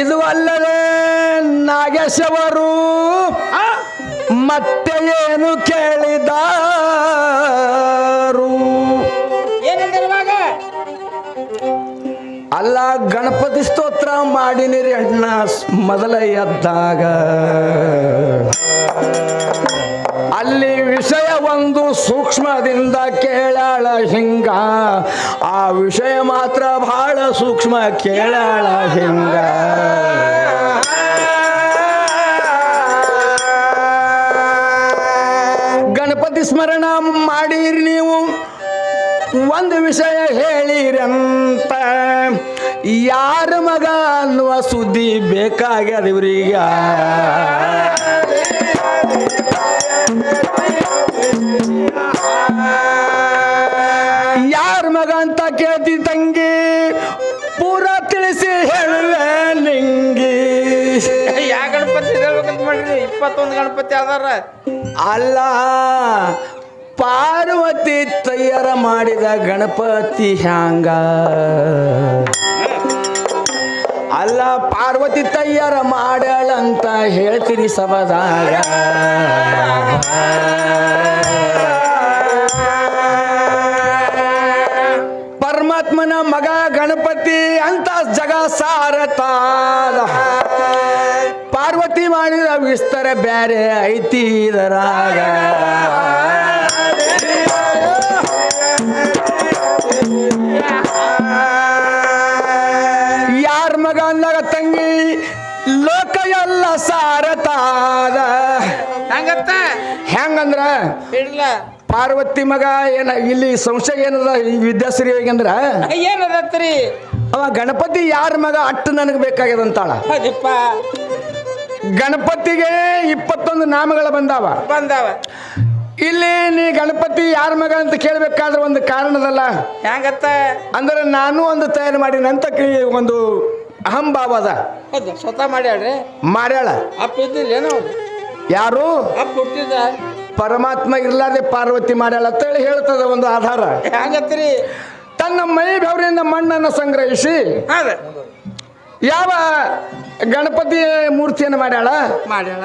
ಇದು ಅಲ್ಲದೆ ನಾಗೇಶವರು ಮತ್ತೆ ಏನು ಕೇಳಿದಾರು? ಅಲ್ಲ ಗಣಪತಿ ಸ್ತೋತ್ರ ಮಾಡಿನಿರಿ ಅಣ್ಣ ಮೊದಲ ಎದ್ದಾಗ. ವಿಷಯ ಒಂದು ಸೂಕ್ಷ್ಮದಿಂದ ಕೇಳಾಳ ಹಿಂಗ. ಆ ವಿಷಯ ಮಾತ್ರ ಬಹಳ ಸೂಕ್ಷ್ಮ ಕೇಳಾಳ ಹಿಂಗ. ಗಣಪತಿ ಸ್ಮರಣ ಮಾಡಿರಿ ನೀವು. ಒಂದು ವಿಷಯ ಹೇಳಿರಂತ. ಯಾರ ಮಗ ಅನ್ನುವ ಸುದ್ದಿ ಬೇಕಾಗ್ಯದ ಇವ್ರೀಗ. ಅದಾರ. ಅಲ್ಲ, ಪಾರ್ವತಿ ತಯಾರ ಮಾಡಿದ ಗಣಪತಿ ಹ್ಯಾಂಗ? ಅಲ್ಲ, ಪಾರ್ವತಿ ತಯಾರ ಮಾಡಳಂತ ಹೇಳ್ತೀರಿ ಸಬದಾಗ ಪರಮಾತ್ಮನ ಮಗ ಗಣಪತಿ ಅಂತ ಜಗ ಸಾರತಾ ಮಾಡಿದ ವಿಸ್ತಾರ ಬ್ಯಾರೆ ಐತಿ ಇದರಾಗ ಯಾರ ಮಗ ಅಂದಾಗ ತಂಗಿ ಲೋಕ ಎಲ್ಲ ಸಾರತಾದ. ಹೆಂಗತ್ತ? ಹೆಂಗಂದ್ರ? ಪಾರ್ವತಿ ಮಗ ಏನ ಇಲ್ಲಿ ಸಂಶಯ ಏನದ ಈ ವಿದ್ಯಾಶ್ರೀ ಹೇಗಂದ್ರ ಏನದತ್ರಿ ಅವ ಗಣಪತಿ ಯಾರ ಮಗ ಅಟ್ಟು ನನಗೆ ಬೇಕಾಗ್ಯದಂತಾಳ. ಗಣಪತಿಗೆ ಇಪ್ಪತ್ತೊಂದು ನಾಮಗಳು ಬಂದಾವ. ಬಂದಾವ. ಇಲ್ಲಿ ನೀ ಗಣಪತಿ ಯಾರ ಮಗ ಅಂತ ಕೇಳಬೇಕಾದ್ರೆ ಒಂದು ಕಾರಣದಲ್ಲ. ಹೆಂಗತ್ತ ಅಂದ್ರೆ ನಾನು ಒಂದು ತಯಾರು ಮಾಡಿನಂತ ನಂತ ಒಂದು ಅಹಂಭಾವ ಅದ. ಹೌದು ಸ್ವತಃ ಮಾಡ್ಯಾಳ್ರಿ. ಮಾಡ್ಯಾಳ. ಅಪ್ಪ ಯಾರು? ಅಪ್ಪ ಹುಟ್ಟಿದ ಪರಮಾತ್ಮ ಇರ್ಲಾರ್ದೆ ಪಾರ್ವತಿ ಮಾಡ್ಯಾಳ ಅಂತ ಹೇಳಿ ಹೇಳ್ತದ ಒಂದು ಆಧಾರ. ಹೆಂಗತ್ರಿ ತನ್ನ ಮೈ ಬೆವರಿನಿಂದ ಮಣ್ಣನ್ನು ಸಂಗ್ರಹಿಸಿ ಯಾವ ಗಣಪತಿ ಮೂರ್ತಿಯನ್ನು ಮಾಡ್ಯಾಳ? ಮಾಡ್ಯಾಳ.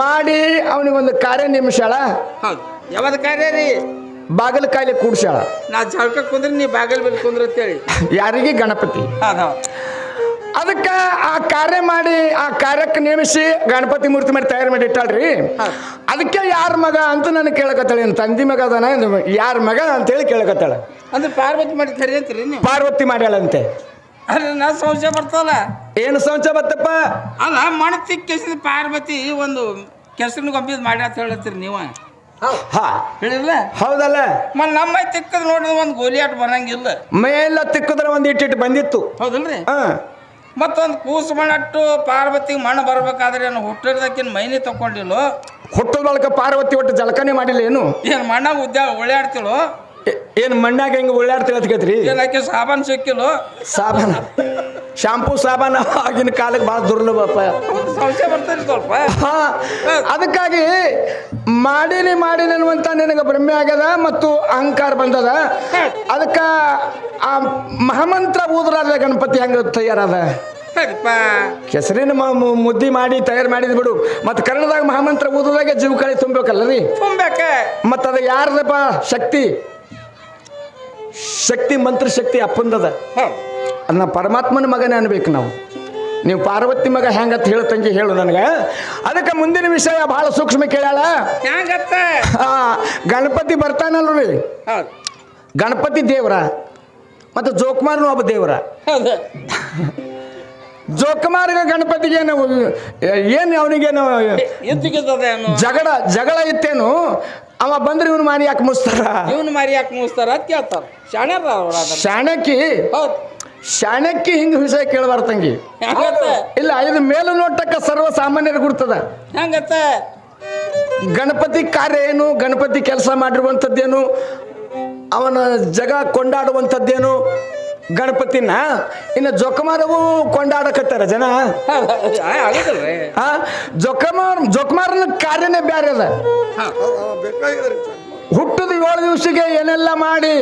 ಮಾಡಿ ಅವನಿಗೊಂದು ಕಾರ್ಯ ನಿಮಿಷಾಳ ಹೌದು. ಯಾವ್ದು ಕಾರ್ಯ ರೀ? ಬಾಗಲ್ ಕಾಯಿಲೆ ಕೂಡ್ಸ್ಯಾಳ. ನಾ ಜಳಕ ಕುಂದ್ರೆ ನೀ ಬಾಗಲ್ ಬಲ್ಲಿ ಕುಂದ್ರ ಅಂತೇಳಿ. ಯಾರಿಗೆ ಗಣಪತಿ? ಅದಕ್ಕೆ ಆ ಕಾರ್ಯ ಮಾಡಿ ಆ ಕಾರ್ಯಕ್ಕೆ ನೇಮಿಸಿ ಗಣಪತಿ ಮೂರ್ತಿ ಮಾಡಿ ತಯಾರು ಮಾಡಿ ಇಟ್ಟಾಳ್ರಿ. ಅದಕ್ಕೆ ಯಾರ ಮಗ ಅಂತ ನಾನು ಕೇಳಕತ್ತಾಳೆ. ಏನು ತಂದಿ ಮಗ ಅದಾನ ಯಾರ ಮಗ ಅಂತೇಳಿ ಕೇಳಕತ್ತಾಳ. ಅಂದ್ರೆ ಪಾರ್ವತಿ ಮಾಡಿ ಕರಿ ಅಂತೀರಿ ನೀವು? ಪಾರ್ವತಿ ಮಾಡ್ಯಾಳಂತೆ. ನಾ ಸಂಶಯ ಬರ್ತಲ್ಲ ಏನು ಸಂಚ ಬತ್ತಪ್ಪ ಅಲ್ಲ ಮಣತಿ ಕೆಸಿದ ಪಾರ್ವತಿ ಒಂದು ಕೆಸರಿನ ಗೊಂಬಿದ್ ಮಾಡಿ ಅಂತ ಹೇಳತ್ತೀರಿ ನೀವು. ಹಾ. ಹೇಳಿಲ್ಲ ಹೌದಲ್ಲ. ಮತ್ ನಮ್ಮ ತಿಕ್ಕದ್ ನೋಡಿದ್ರೆ ಒಂದು ಗೋಲಿಯಾಟ ಬರಂಗಿಲ್ಲ ಮೇಲ ತಿಕ್ಕಿದ್ರೆ ಒಂದು ಇಟ್ಟಿಟ್ಟು ಬಂದಿತ್ತು. ಹೌದಲ್ರಿ? ಹಾ. ಮತ್ತೊಂದು ಕೂಸು ಮಣ್ಣಟ್ಟು ಪಾರ್ವತಿ ಮಣ್ಣು ಬರ್ಬೇಕಾದ್ರೆ ಏನು ಹುಟ್ಟಿರ್ದಕ್ಕಿನ ಮೈನಿ ತಕೊಂಡಿಲ್ಲೋ ಹುಟ್ಟದ ಬಳಕ ಪಾರ್ವತಿ ಒಟ್ಟು ಜಲಕನೆ ಮಾಡಿಲ್ಲ ಏನು? ಏನು ಮಣ್ಣಾಗ ಉದ್ಯೋಗ ಓಡಾಡ್ತಿಳೋ ಏನು ಮಣ್ಣಾಗ ಹೆಂಗೆ ಓಡಾಡ್ತಿರತ್ಕೈತ್ರಿ ಏನಕ್ಕೆ ಸಾಬಾನ್ ಸಿಕ್ಕಿಲ್ಲ? ಸಾಬಾನ. ಶಾಂಪೂ ಸಾಬಾನ ಆಗಿನ ಕಾಲಕ್ಕೆ ಭಾಳ ದುರ್ಲಭಪ್ಪ ಸಂಶಯ ಸ್ವಲ್ಪ. ಹಾ ಅದಕ್ಕಾಗಿ ಮಾಡೀನಿ ಮಾಡೀನಿ ಅನ್ನುವಂತ ನಿನಗೆ ಭ್ರಮೆ ಆಗ್ಯದ ಮತ್ತು ಅಹಂಕಾರ ಬಂದದ? ಅದಕ್ಕೆ ಆ ಮಹಾಮಂತ್ರ ಊದ್ರಾದ ಗಣಪತಿ ಹೆಂಗ ತಯಾರದ? ಕೆಸರಿನ ಮುದ್ದಿ ಮಾಡಿ ತಯಾರು ಮಾಡಿದ್ ಬಿಡು. ಮತ್ತು ಕನ್ನಡದಾಗ ಮಹಾಮಂತ್ರ ಊದುದಾಗ ಜೀವಕಾಳಿ ತುಂಬಬೇಕಲ್ಲ ರೀ? ತುಂಬ ಮತ್ತು ಅದು ಯಾರ್ದಪ್ಪ ಶಕ್ತಿ? ಶಕ್ತಿ ಮಂತ್ರ ಶಕ್ತಿ ಅಪ್ಪಂದದ. ಅದನ್ನ ಪರಮಾತ್ಮನ ಮಗನೇ ಅನ್ಬೇಕು ನಾವು. ನೀವು ಪಾರ್ವತಿ ಮಗ ಹೆಂಗತ್ ಹೇಳ ತಂಗಿ ಹೇಳು ನನಗೆ. ಅದಕ್ಕೆ ಮುಂದಿನ ವಿಷಯ ಬಹಳ ಸೂಕ್ಷ್ಮ ಆ, ಗಣಪತಿ ಬರ್ತಾನಲ್ರಿ ಗಣಪತಿ ದೇವ್ರ ಮತ್ತು ಜೋಕುಮಾರ್ನು ಒಬ್ಬ ದೇವ್ರ. ಜೋಕುಮಾರ್ಗ ಗಣಪತಿಗೆ ಏನು ಏನು ಅವನಿಗೇನು ಜಗಳ ಜಗಳ ಇತ್ತೇನು? ಅವ ಬಂದ್ರೆ ಇವನು ಮಾರಿ ಯಾಕೆ ಮುಸ್ತಾರ? ಇವನು ಮಾರಿ ಯಾಕೆ ಮುಗಿಸ್ತಾರ ಅಂತ ಕೇಳ್ತಾರ. ಅದನ್ನ. ಶಾಣಕ್ಕಿ ಶಾಣಕ್ಕಿ ಹಿಂಗೆ ವಿಷಯ ಕೇಳಬಾರ್ದು ತಂಗಿ. ಇಲ್ಲ ಇದು ಮೇಲು ನೋಟಕ್ಕೆ ಸರ್ವ ಸಾಮಾನ್ಯರು ಗುರ್ತದ. ಹೆಂಗತ್ತ? ಗಣಪತಿ ಕಾರ್ಯ ಏನು? ಗಣಪತಿ ಕೆಲಸ ಮಾಡಿರುವಂಥದ್ದೇನು? ಅವನ ಜಗ ಕೊಂಡಾಡುವಂಥದ್ದೇನು? ಗಣಪತಿನ ಇನ್ನು ಜೊಕಮಾರವು ಕೊಂಡಾಡಕತ್ತಾರ ಜನ. ಜೊಕಮಾರ್, ಜೊಕಮಾರನ ಕಾರ್ಯನೇ ಬೇರೆ ಅದ. ಹುಟ್ಟದ ಏಳು ದಿವಸಿಗೆ ಏನೆಲ್ಲ ಮಾಡಿ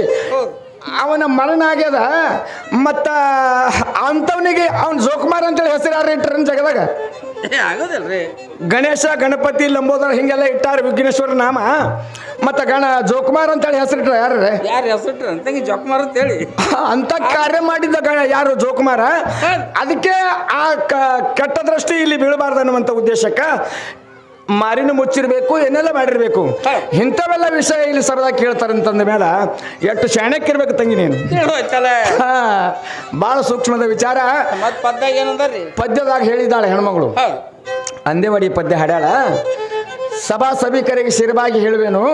ಅವನ ಮರಣ ಆಗ್ಯದ ಮತ್ತ ಅಂಥವನಿಗೆ ಅವನ್ ಜೋಕುಮಾರ್ ಅಂತೇಳಿ ಹೆಸರು ಯಾರು ಇಟ್ಟರನ್ ಜಗದಾಗ. ಏ ಆಗೋದಿಲ್ರಿ ಗಣೇಶ ಗಣಪತಿ ಲಂಬೋದರ ಹಿಂಗೆಲ್ಲ ಇಟ್ಟಾರ ವಿಘ್ನೇಶ್ವರ ನಾಮ. ಮತ್ತ ಗಣ ಜೋಕುಮಾರ್ ಅಂತೇಳಿ ಹೆಸರಿಟ್ರ ಯಾರು ಯಾರು ಹೆಸರು ಜೋಕುಮಾರ್ ಅಂತ ಹೇಳಿ ಅಂತ ಕಾರ್ಯ ಮಾಡಿದ್ದ ಗಣ ಯಾರು ಜೋಕುಮಾರ? ಅದಕ್ಕೆ ಆ ಕ- ಕೆಟ್ಟ ದೃಷ್ಟಿ ಇಲ್ಲಿ ಬೀಳಬಾರ್ದು ಅನ್ನುವಂಥ ಉದ್ದೇಶಕ್ಕ ಮಾರಿನ ಮುಚ್ಚಿರಬೇಕು ಏನೆಲ್ಲ ಮಾಡಿರ್ಬೇಕು. ಇಂಥವೆಲ್ಲ ವಿಷಯ ಇಲ್ಲಿ ಸರದಾಗಿ ಕೇಳ್ತಾರೆ ಅಂತಂದ ಮೇಲೆ ಎಷ್ಟು ಶಾಣಕ್ಕಿರ್ಬೇಕು ತಂಗಿ ನೀನು? ಬಹಳ ಹಾ, ಭಾಳ ಸೂಕ್ಷ್ಮದ ವಿಚಾರ. ಪದ್ಯದಾಗ ಹೇಳಿದ್ದಾಳೆ ಹೆಣ್ಮಗಳು. ಅಂದೇವಾಡಿ ಪದ್ಯ ಹಾಡ್ಯಾಳ. ಸಭಾ ಸಭಿಕರಿಗೆ ಶಿರವಾಗಿ ಹೇಳುವೆನು.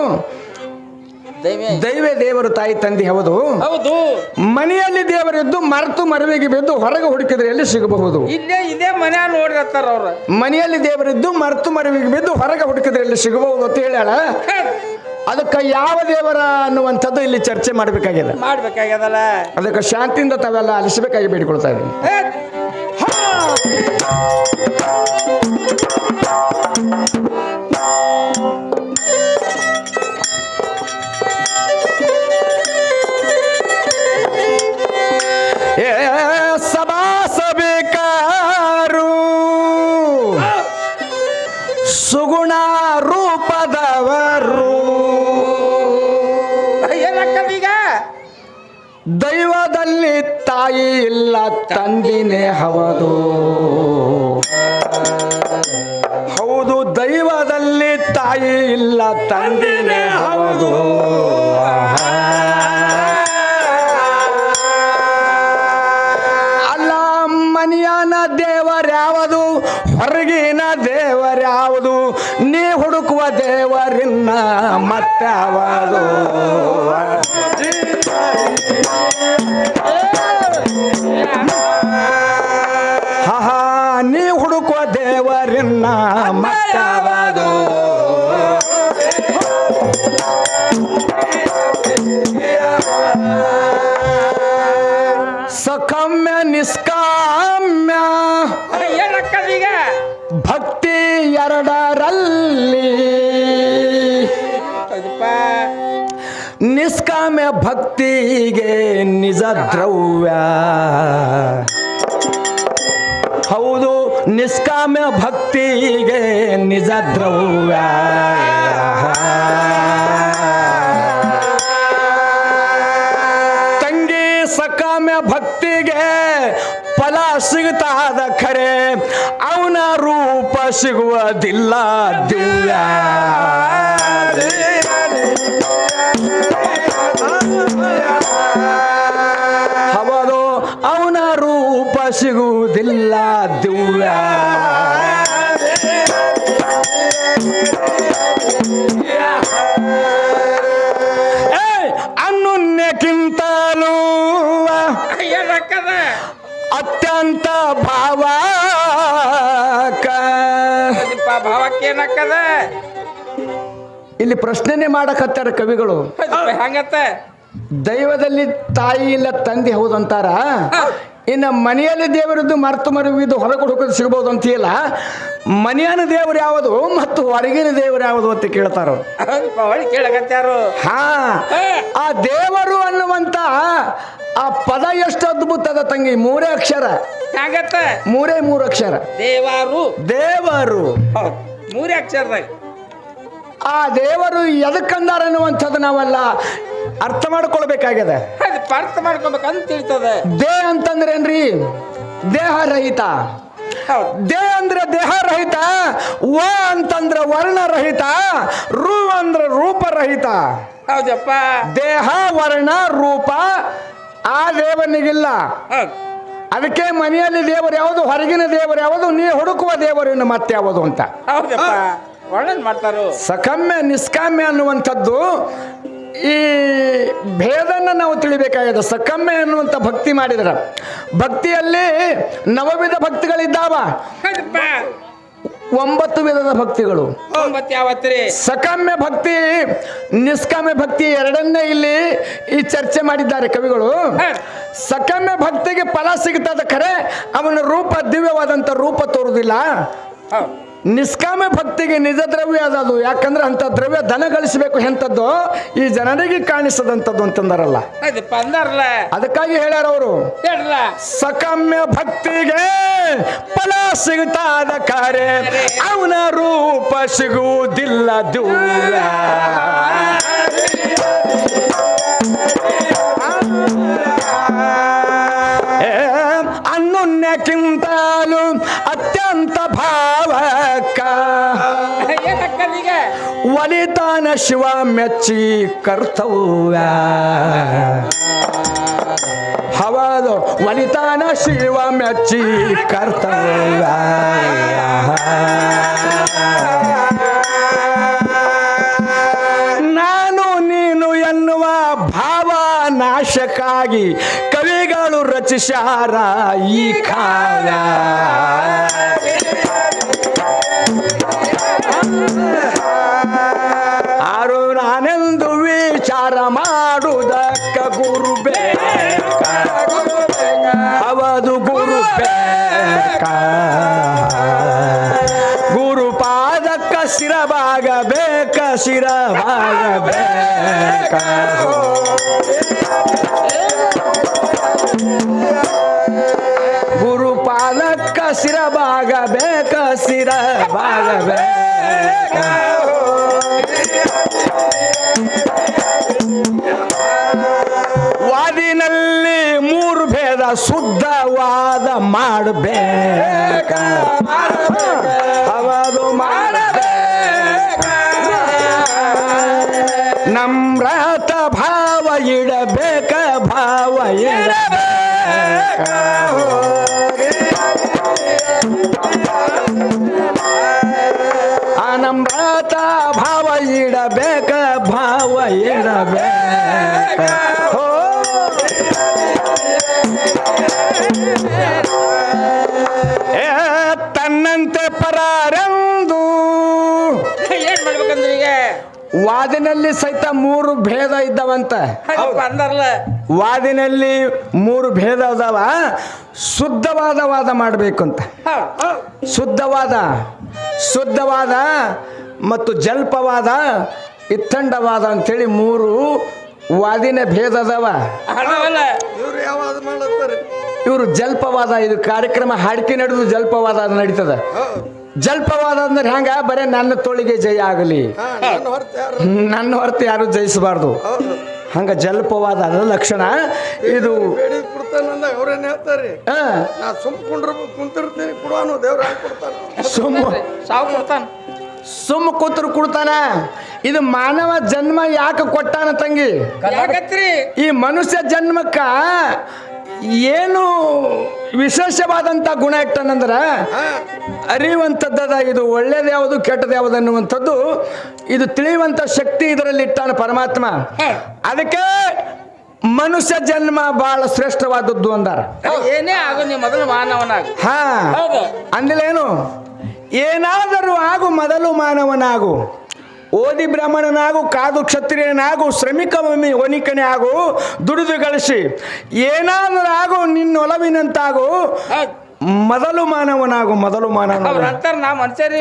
ದೈವ. ದೈವೇ ದೇವರು ತಾಯಿ ತಂದೆ ಹೌದು. ಹೌದು. ಮನೆಯಲ್ಲಿ ದೇವರಿದ್ದು ಮರೆತು ಮರವಿಗೆ ಬಿದ್ದು ಹೊರಗೆ ಹುಡುಕಿದ್ರೆ ಎಲ್ಲಿ ಸಿಗಬಹುದು? ಇಲ್ಲೇ ಇದೇ ಮನ್ಯಾಗ ನೋಡಿರ್ತಾರ ಅವ್ರ. ಮನೆಯಲ್ಲಿ ದೇವರಿದ್ದು ಮರೆತು ಮರವಿಗೆ ಬಿದ್ದು ಹೊರಗೆ ಹುಡುಕಿದ್ರೆ ಎಲ್ಲಿ ಸಿಗಬಹುದು ಅಂತ ಹೇಳ್ಯಾಳ? ಅದಕ್ಕೆ ಯಾವ ದೇವರ ಅನ್ನುವಂಥದ್ದು ಇಲ್ಲಿ ಚರ್ಚೆ ಮಾಡಬೇಕಾಗಿದೆ. ಮಾಡ್ಬೇಕಾಗ್ಯದಲ್ಲ. ಅದಕ್ಕೆ ಶಾಂತಿಯಿಂದ ತಾವೆಲ್ಲ ಅಲಿಸಬೇಕಾಗಿ ಬೇಡಿಕೊಳ್ತಾ ಇದ್ದೀನಿ. ದೈವದಲ್ಲಿ ತಾಯಿ ಇಲ್ಲ, ತಂದಿನೇ ಹವದು ಹೌದು, ದೈವದಲ್ಲಿ ತಾಯಿ ಇಲ್ಲ, ತಂದಿನೇ ಹವದು ಅಲ್ಲ, ಮನಿಯನ ದೇವರ್ಯಾವುದು, ಹೊರಗಿನ ದೇವರ್ಯಾವುದು, ನೀ ಹುಡುಕುವ ದೇವರಿನ್ನ ಮತ್ತಾವುದು ಸಕಮ್ಯ ನಿಷ್ಕಾಮ್ಯ. ಏನಕ್ಕದೀಗ ಭಕ್ತಿ ಎರಡರಲ್ಲಿ. ನಿಷ್ಕಾಮ್ಯ ಭಕ್ತಿಗೆ ನಿಜ ದ್ರವ್ಯ. ಹೌದು ನಿಷ್ಕಾಮ್ಯ ಭಕ್ತಿಗೆ ನಿಜ ದ್ರವ್ಯ. ತಂಗಿ ಸಕಾಮ್ಯ ಭಕ್ತಿಗೆ ಫಲ ಸಿಗುತ್ತಾದ ಖರೆ. ಅವನ ರೂಪ ಸಿಗುವುದಿಲ್ಲ ದಿವ್ಯ. ಏನಕ್ಕದ ಇಲ್ಲಿ ಪ್ರಶ್ನೆನೇ ಮಾಡಕತ್ತಾರ ಕವಿಗಳು. ಹಂಗತ್ತ? ದೈವದಲ್ಲಿ ತಾಯಿ ಇಲ್ಲ ತಂದೆ ಹೌದಂತಾರ ಇನ್ನ ಮನೆಯಲ್ಲಿ ದೇವರದ್ದು ಮರ್ತು ಮರುವಿದ್ದು ಹೊರಗೆ ಹುಡುಕೋದು ಸಿಗ್ಬೋದು ಇಲ್ಲ. ಮನೆಯನ ದೇವರು ಯಾವುದು ಮತ್ತು ಹೊರಗಿನ ದೇವರು ಯಾವುದು ಅಂತ ಕೇಳ್ತಾರ? ಹಾ. ಆ ದೇವರು ಅನ್ನುವಂತ ಆ ಪದ ಎಷ್ಟು ಅದ್ಭುತ ಅದ ತಂಗಿ ಮೂರೇ ಅಕ್ಷರ. ಮೂರೇ ಮೂರು ಅಕ್ಷರ. ದೇವರು. ದೇವರು. ಮೂರೇ ಅಕ್ಷರದಾಗ. ಆ ದೇವರು ಎದಕ್ಕಂದಾರ ಅನ್ನುವಂಥದ್ದು ನಾವೆಲ್ಲ. ಅರ್ಥ ಮಾಡ್ಕೊಳ್ಬೇಕಾಗ್ಯದ. ಅರ್ಥ ಮಾಡ್ಕೊಬೇಕಂತ ತಿಳ್ತದ. ದೇ ಅಂತಂದ್ರೇನ್ರಿ ದೇಹ ರಹಿತ ದೇಹ ದೇ ಅಂದ್ರೆ ದೇಹ ರಹಿತ ವ ಅಂತಂದ್ರೆ ವರ್ಣ ರಹಿತ ರು ಅಂದ್ರೆ ರೂಪ ರಹಿತ ಹೌದಪ್ಪ. ದೇಹ ವರ್ಣ ರೂಪ ಆ ದೇವನಿಗಿಲ್ಲ. ಹೌದು. ಅದಕ್ಕೆ ಮನೆಯಲ್ಲಿ ದೇವರು ಯಾವುದು ಹೊರಗಿನ ದೇವರು ಯಾವುದು ನೀ ಹುಡುಕುವ ದೇವರು ಇನ್ನು ಮತ್ತೆ ಯಾವುದು ಅಂತ. ಹೌದಪ್ಪ. ವರ್ಣನ್ ಮಾಡ್ತಾರು. ಸಕಮ್ಯ ನಿಷ್ಕಾಮ್ಯ ಅನ್ನುವಂಥದ್ದು ಈ ಭೇದನ್ನ ನಾವು ತಿಳಿಬೇಕಾಗಿದೆ. ಸಕಮ್ಮೆ ಅನ್ನುವಂಥ ಭಕ್ತಿ ಮಾಡಿದ್ರ. ಭಕ್ತಿಯಲ್ಲಿ ನವವಿಧ ಭಕ್ತಿಗಳಿದ್ದಾವ. ಒಂಬತ್ತು ವಿಧದ ಭಕ್ತಿಗಳು. ಸಕಾಮ್ಯ ಭಕ್ತಿ ನಿಷ್ಕಾಮ್ಯ ಭಕ್ತಿ ಎರಡನ್ನೇ ಇಲ್ಲಿ ಈ ಚರ್ಚೆ ಮಾಡಿದ್ದಾರೆ ಕವಿಗಳು. ಸಕಾಮ್ಯ ಭಕ್ತಿಗೆ ಫಲ ಸಿಗ್ತದ ಖರೆ ಅವನ ರೂಪ ದಿವ್ಯವಾದಂತ ರೂಪ ತೋರುದಿಲ್ಲ. ನಿಷ್ಕಾಮ ಭಕ್ತಿಗೆ ನಿಜ ದ್ರವ್ಯ ಅದು ಯಾಕಂದ್ರೆ ಅಂತ ದ್ರವ್ಯ ಧನ ಗಳಿಸಬೇಕು ಎಂಥದ್ದು ಈ ಜನರಿಗೆ ಕಾಣಿಸದಂಥದ್ದು ಅಂತಂದಾರಲ್ಲ. ಅದಕ್ಕಾಗಿ ಹೇಳ್ಯಾರ ಅವರು. ಸಕಾಮ್ಯ ಭಕ್ತಿಗೆ ಫಲ ಸಿಗುತ್ತಾದ ಕಾರ್ಯ. ಅವನ ರೂಪ ಸಿಗುವುದಿಲ್ಲ ದೂರ. ಶಿವ ಮೆಚ್ಚಿ ಕರ್ತವ್ಯ. ಹವದು ವನಿತಾನ ಶಿವ ಮೆಚ್ಚಿ ಕರ್ತವ್ಯ. ನಾನು ನೀನು ಎನ್ನುವ ಭಾವ ನಾಶಕ್ಕಾಗಿ ಕವಿಗಳು ರಚಿಸಾರ ಈ ಕಾವ್ಯ ಗುರುಪಾದಕ್ಕ ಶಿರಭಾಗಬೇಕ ಶಿರಬಾಗಬೇಕ ಪಾದಕ್ಕ ಶಿರಭಾಗಬೇಕ ಶಿರಭಾಗಬೇಕ ವಾದಿನಲ್ಲಿ ಭೇದ ಶುದ್ಧವಾದ ಮಾಡಬೇಕ. ಅವರು ಮಾಡಬೇಕ. ನಮ್ರತ ಭಾವ ಇಡಬೇಕ ಭಾವ ಇಡಬೇಕ. ಆ ನಮ್ರತ ಭಾವ ಇಡಬೇಕ ಭಾವ ಇಡಬೇಕ. ವಾದಿನಲ್ಲಿ ಸಹಿತ ಮೂರು ಭೇದ ಇದ್ದವಂತ. ವಾದಿನಲ್ಲಿ ಮೂರು ಭೇದ ಅದಾವ. ಶುದ್ಧವಾದ ವಾದ ಮಾಡಬೇಕು ಅಂತ ಶುದ್ಧವಾದ ಶುದ್ಧವಾದ ಮತ್ತು ಜಲ್ಪವಾದ ಇತ್ತಂಡವಾದ ಅಂತೇಳಿ ಮೂರು ವಾದಿನ ಭೇದ ಅದಾವ. ಇವ್ರು ಜಲ್ಪವಾದ ಇದು ಕಾರ್ಯಕ್ರಮ ಹಾಡಿಕೆ ನಡೆದು ಜಲ್ಪವಾದ ಅದು ನಡೀತದ ಜಲ್ಪವಾದ ಅಂದ್ರೆ ಹಂಗ? ಬರೇ ನನ್ನ ತೋಳಿಗೆ ಜಯ ಆಗಲಿ. ನನ್ನ ಹೊರತು ಯಾರು? ನನ್ನ ಹೊರತು ಯಾರು ಜಯಿಸಬಾರ್ದು. ಹಂಗ ಜಲ್ಪವಾದ ಅದ ಲಕ್ಷಣ. ಇದು ಅವ್ರೇನ್ ಹೇಳ್ತಾರೆ? ಸುಮ್ ಕುಂಡ್ರ ಕುಂತಿರ್ತೀನಿ ಕೊಡುವನು ದೇವ್ರ ಸುಮ್ಮ ಸಾವು ಕೊಡ್ತಾನ? ಸುಮ್ಮ ಕೂತರು ಕೊಡ್ತಾನ. ಇದು ಮಾನವ ಜನ್ಮ ಯಾಕೆ ಕೊಟ್ಟಾನ ತಂಗಿ? ಯಾಕತ್ರಿ? ಈ ಮನುಷ್ಯ ಜನ್ಮಕ್ಕ ಏನು ವಿಶೇಷವಾದಂಥ ಗುಣ ಇಟ್ಟನಂದ್ರೆ ಅರಿಯುವಂಥದ್ದದ ಇದು ಒಳ್ಳೇದು ಯಾವುದು ಕೆಟ್ಟದ್ದು ಯಾವುದು ಅನ್ನುವಂಥದ್ದು ಇದು ತಿಳಿಯುವಂಥ ಶಕ್ತಿ ಇದರಲ್ಲಿ ಇಟ್ಟಾನ ಪರಮಾತ್ಮ. ಅದಕ್ಕೆ ಮನುಷ್ಯ ಜನ್ಮ ಬಹಳ ಶ್ರೇಷ್ಠವಾದದ್ದು ಅಂದಾರ. ಏನೇ ಆಗು ನೀವು ಮೊದಲು ಮಾನವನಾಗ. ಹಾ. ಅಂದಿಲೇನು ಏನಾದರೂ ಆಗು ಮೊದಲು ಮಾನವನಾಗು. ಓದಿ ಬ್ರಾಹ್ಮಣನಾಗು ಕಾದು ಕ್ಷತ್ರಿಯನಾಗು ಶ್ರಮಿಕ ವನಿಕನೇ ಆಗು ದುಡಿದು ಗಳಿಸಿ ಏನಾದರೂ ಆಗು ನಿನ್ನ ಒಲವಿನಂತಾಗು ಮೊದಲು ಮಾನವನಾಗು ಮೊದಲು ಮಾನವನಾಗು. ನಂತರ ಅಂತಾರ ನಾ ಮನುಷ್ಯರಿ